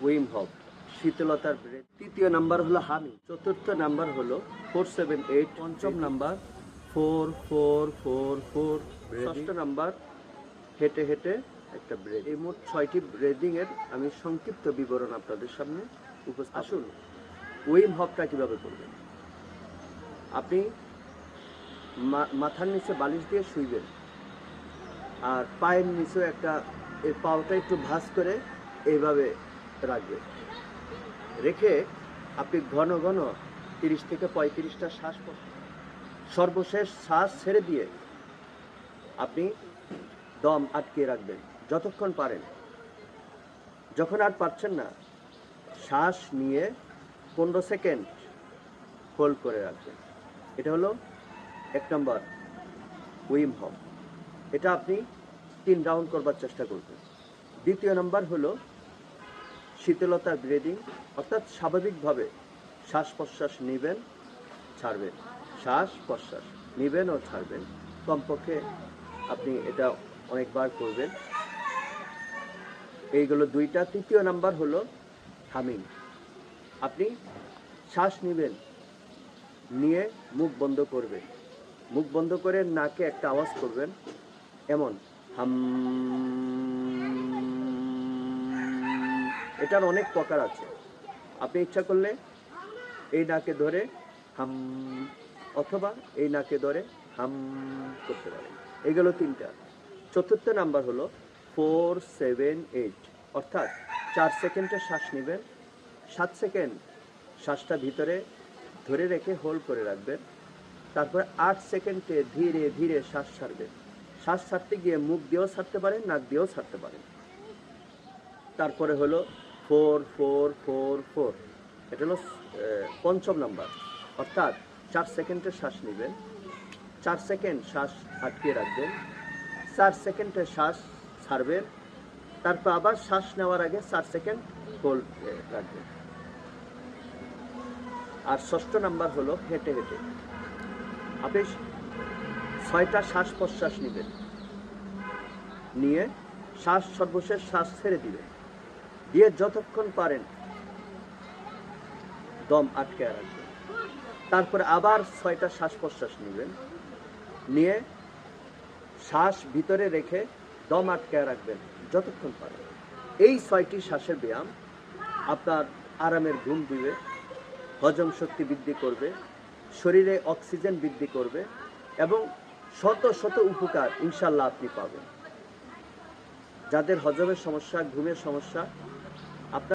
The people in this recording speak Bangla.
উইম হক, শীতলতার ব্রেথ তৃতীয় নাম্বার হলো হামি চতুর্থ নাম্বার হলো ফোর সেভেন এইট, পঞ্চম number four four four four ষষ্ঠ নাম্বার হেঁটে হেঁটে একটা ব্রেড এই মোট ছয়টি ব্রেডিং এর আমি সংক্ষিপ্ত বিবরণ আপনাদের সামনে উপস্থিত আসুন, উইম হবটা কীভাবে করবেন? আপনি মাথার নিচে বালিশ দিয়ে শুইবেন আর পায়ের নিচে একটা এই পাওটা একটু ভাঁজ করে এইভাবে রাখবেন রেখে আপনি ঘন ঘন তিরিশ থেকে পঁয়ত্রিশটা শ্বাস সর্বশেষ শ্বাস ছেড়ে দিয়ে আপনি দম আটকে রাখবেন, যতক্ষণ পারেন। যখন আর পারছেন না, শ্বাস নিয়ে পনেরো সেকেন্ড হোল্ড করে রাখবেন। এটা হলো এক নম্বর উইম হম এটা আপনি তিন রাউন্ড করবার চেষ্টা করবেন। দ্বিতীয় নম্বর হলো শীতলতার ব্রিদিং অর্থাৎ স্বাভাবিকভাবে শ্বাস প্রশ্বাস নেবেন, ছাড়বেন। শ্বাস প্রশ্বাস নেবেন ও ছাড়বেন। কমপক্ষে আপনি এটা অনেকবার করবেন। এইগুলো দুইটা। তৃতীয় নাম্বার হলো হামিং। আপনি শ্বাস নেবেন, নিয়ে মুখ বন্ধ করবেন। মুখ বন্ধ করে নাকে একটা আওয়াজ করবেন, এমন হাম এটার অনেক প্রকার আছে। আপনি ইচ্ছা করলে এই নাকে ধরে হাম, অথবা এই নাকে ধরে হাম করতে পারেন। এগুলো তিনটা। চতুর্থ নাম্বার হলো ফোর, সেভেন, এইট। অর্থাৎ চার সেকেন্ডে শ্বাস নেবেন, সাত সেকেন্ড শ্বাসটা ভিতরে ধরে রেখে হোল্ড করে রাখবেন, তারপরে আট সেকেন্ডে ধীরে ধীরে শ্বাস ছাড়বেন। শ্বাস ছাড়তে গিয়ে মুখ দিয়েও ছাড়তে পারেন, নাক দিয়েও ছাড়তে পারেন। তারপরে হলো ফোর ফোর ফোর ফোর। এটা হলো পঞ্চম নাম্বার। অর্থাৎ চার সেকেন্ডের শ্বাস নেবেন। চার সেকেন্ড শ্বাস আটকে রাখবেন। চার সেকেন্ডের শ্বাস ছাড়বেন। তারপর আবার শ্বাস নেওয়ার আগে চার সেকেন্ড হোল্ড রাখবেন। আর ষষ্ঠ নাম্বার হলো হেঁটে হেঁটে। আপনি ছয়টা শ্বাস প্রশ্বাস নেবেন। নিয়ে শ্বাস, সর্বশেষ শ্বাস ছেড়ে দিবেন। দিয়ে যতক্ষণ পারেন, দম আটকে রাখবেন। তারপরে আবার ছয়টা শ্বাস প্রশ্বাস নেবেন। নিয়ে শ্বাস ভিতরে রেখে দম আটকে রাখবেন, যতক্ষণ পারেন। এই ছয়টি শ্বাসের ব্যায়াম আপনার আরামের ঘুম দিবে, হজম শক্তি বৃদ্ধি করবে, শরীরে অক্সিজেন বৃদ্ধি করবে এবং শত শত উপকার ইনশাল্লাহ আপনি পাবেন। যাদের হজমের সমস্যা, ঘুমের সমস্যা